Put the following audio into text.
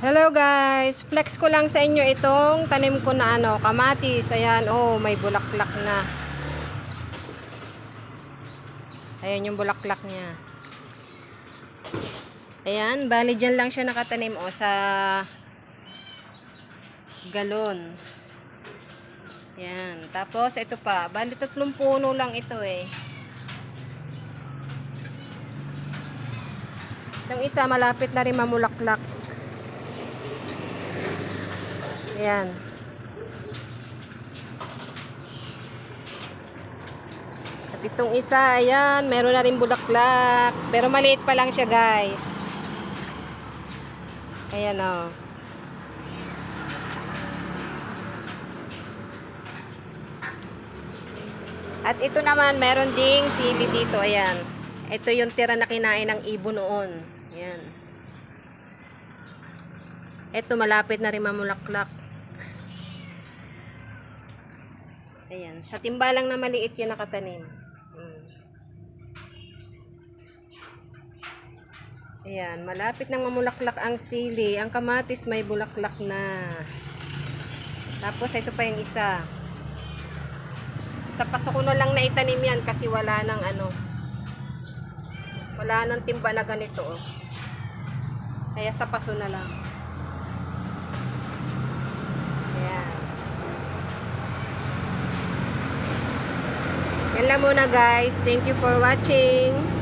Hello guys, flex ko lang sa inyo itong tanim ko na ano, kamatis. Ayan, oh, may bulaklak na. Ayan yung bulaklak niya. Ayan, bali dyan lang siya nakatanim oh, sa galon. Ayan, tapos ito pa, bali tatlong puno lang ito eh. Yung isa malapit na rin mamulaklak. Ayan. At itong isa, ayan, meron na rin bulaklak. Pero maliit pa lang siya, guys. Ayan, oh. At ito naman, meron ding sili dito. Ayan. Ito yung tira na kinain ng ibon noon. Ayan. Ito, malapit na rin mamulaklak. Ayan. Sa timbalang na maliit yan nakatanim. Hmm. Ayan. Malapit nang mamulaklak ang sili. Ang kamatis may bulaklak na. Tapos, ito pa yung isa. Sa paso ko na lang na itanim yan kasi wala nang ano. Wala nang timba na ganito. Oh. Kaya sa paso na lang. Ayan. Yan lang muna guys. Thank you for watching.